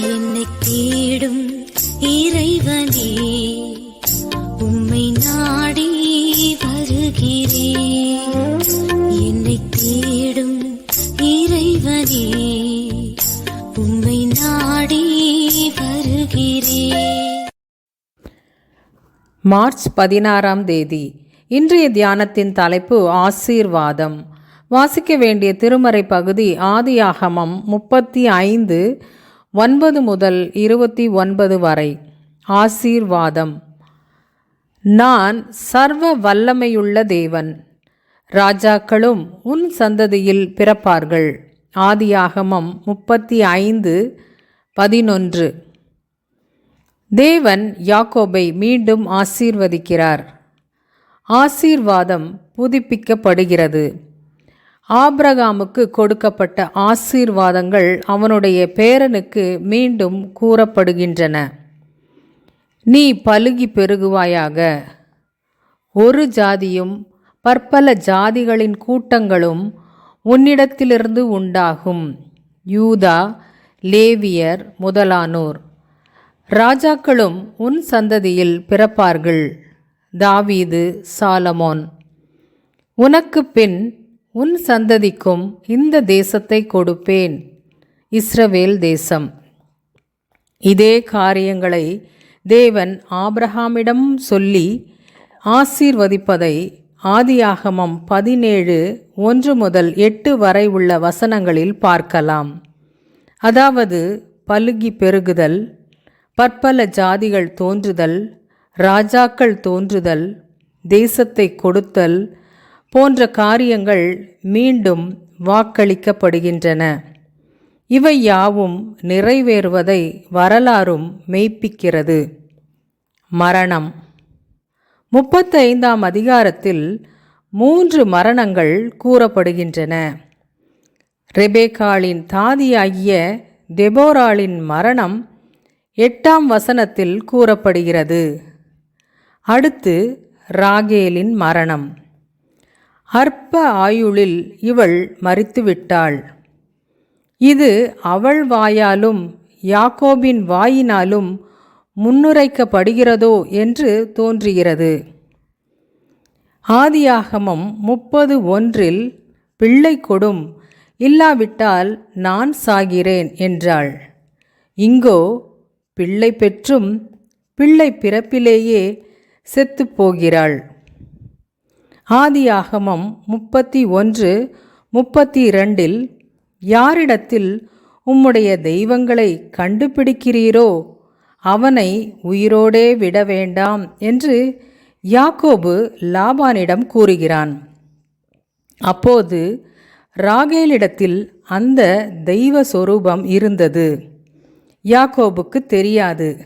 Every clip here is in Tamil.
என்னை தேடும் இறைவனே உம்மை நாடி வருகிறேன் என்னை தேடும் இறைவனே உம்மை நாடி வருகிறேன் மார்ச் பதினாறாம் தேதி இன்றைய தியானத்தின் தலைப்பு ஆசீர்வாதம். வாசிக்க வேண்டிய திருமறை பகுதி ஆதியாகமம் முப்பத்தி ஐந்து ஒன்பது முதல் இருபத்தி ஒன்பது வரை. ஆசீர்வாதம். நான் சர்வ வல்லமையுள்ள தேவன். ராஜாக்களும் உன் சந்ததியில் பிறப்பார்கள். ஆதியாகமம் முப்பத்தி ஐந்து பதினொன்று. தேவன் யாக்கோபை மீண்டும் ஆசீர்வதிக்கிறார். ஆசீர்வாதம் புதுப்பிக்கப்படுகிறது. ஆப்ரகாமுக்கு கொடுக்கப்பட்ட ஆசீர்வாதங்கள் அவனுடைய பேரனுக்கு மீண்டும் கூறப்படுகின்றன. நீ பலுகி பெருகுவாயாக. ஒரு ஜாதியும் பற்பல ஜாதிகளின் கூட்டங்களும் உன்னிடத்திலிருந்து உண்டாகும். யூதா லேவியர் முதலானோர். ராஜாக்களும் உன் சந்ததியில் பிறப்பார்கள். தாவீது சாலமோன். உனக்கு பின் உன் சந்ததிக்கும் இந்த தேசத்தை கொடுப்பேன். இஸ்ரவேல் தேசம். இதே காரியங்களை தேவன் ஆப்ரஹாமிடம் சொல்லி ஆசீர்வதிப்பதை ஆதியாகமம் பதினேழு ஒன்று முதல் எட்டு வரை உள்ள வசனங்களில் பார்க்கலாம். அதாவது பலுகி பெருகுதல் பற்பல ஜாதிகள் தோன்றுதல் ராஜாக்கள் தோன்றுதல் தேசத்தை கொடுத்தல் போன்ற காரியங்கள் மீண்டும் வாக்களிக்கப்படுகின்றன. இவை யாவும் நிறைவேறுவதை வரலாறும் மெய்ப்பிக்கிறது. மரணம். முப்பத்தைந்தாம் அதிகாரத்தில் மூன்று மரணங்கள் கூறப்படுகின்றன. ரெபேக்காளின் தாதியாகிய தெபோராளின் மரணம் எட்டாம் வசனத்தில் கூறப்படுகிறது. அடுத்து ராகேலின் மரணம். அற்ப ஆயுளில் இவள் மறித்துவிட்டாள். இது அவள் வாயாலும் யாக்கோபின் வாயினாலும் முன்னுரைக்கப்படுகிறதோ என்று தோன்றுகிறது. ஆதியாகமம் முப்பது ஒன்றில் பிள்ளை கொடும் இல்லாவிட்டால் நான் சாகிறேன் என்றாள். இங்கோ பிள்ளை பெற்றும் பிள்ளை பிறப்பிலேயே செத்துப்போகிறாள் ஆதியாகமம் முப்பத்தி ஒன்று முப்பத்தி இரண்டில் யாரிடத்தில் உம்முடைய தெய்வங்களை கண்டுபிடிக்கிறீரோ அவனை உயிரோடே விட வேண்டாம் என்று யாக்கோபு லாபானிடம் கூறுகிறான். அப்போது ராகேலிடத்தில் அந்த தெய்வ சொரூபம் இருந்தது. யாக்கோபுக்கு தெரியாது.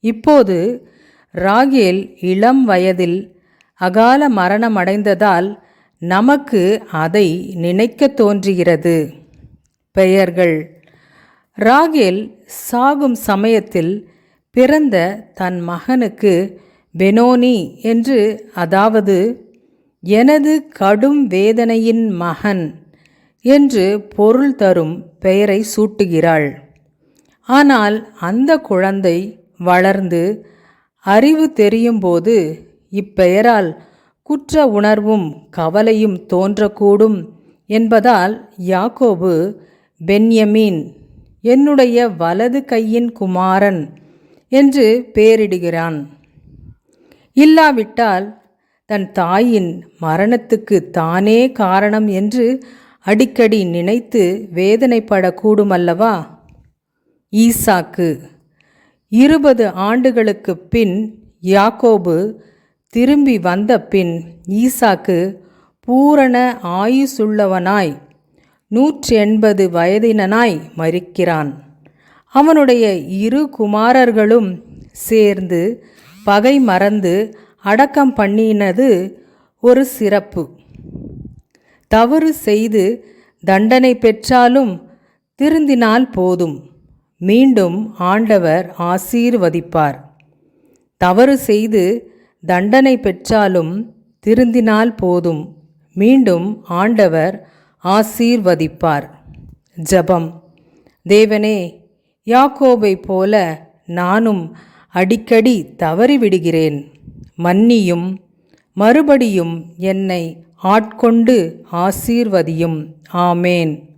இப்போது ராகேல் இளம் வயதில் அகால மரணமடைந்ததால் நமக்கு அதை நினைக்க தோன்றுகிறது. பெயர்கள். ராகேல் சாகும் சமயத்தில் பிறந்த தன் மகனுக்கு பெனோனி என்று அதாவது எனது கடும் வேதனையின் மகன் என்று பொருள் தரும் பெயரை சூட்டுகிறாள். ஆனால் அந்த குழந்தை வளர்ந்து அறிவு தெரியும்போது இப்பெயரால் குற்ற உணர்வும் கவலையும் தோன்றக்கூடும் என்பதால் யாக்கோபு பென்யமீன் என்னுடைய வலது கையின் குமாரன் என்று பெயரிடுகிறான். இல்லாவிட்டால் தன் தாயின் மரணத்துக்கு தானே காரணம் என்று அடிக்கடி நினைத்து வேதனைப்படக்கூடுமல்லவா? ஈசாக்கு இருபது ஆண்டுகளுக்கு பின் யாக்கோபு திரும்பி வந்த பின் ஈசாக்கு பூரண ஆயுசுள்ளவனாய் நூற்றி எண்பது வயதினனாய் மறிக்கிறான் அவனுடைய இரு குமாரர்களும் சேர்ந்து பகை மறந்து அடக்கம் பண்ணினது ஒரு சிறப்பு. தவறு செய்து தண்டனை பெற்றாலும் திருந்தினால் போதும். மீண்டும் ஆண்டவர் ஆசீர்வதிப்பார். தவறு செய்து தண்டனை பெற்றாலும் திருந்தினால் போதும். மீண்டும் ஆண்டவர் ஆசீர்வதிப்பார். ஜெபம். தேவனே யாக்கோபை போல நானும் அடிக்கடி தவறிவிடுகிறேன். மன்னியும் மறுபடியும் என்னை ஆட்கொண்டு ஆசீர்வதியும். ஆமேன்.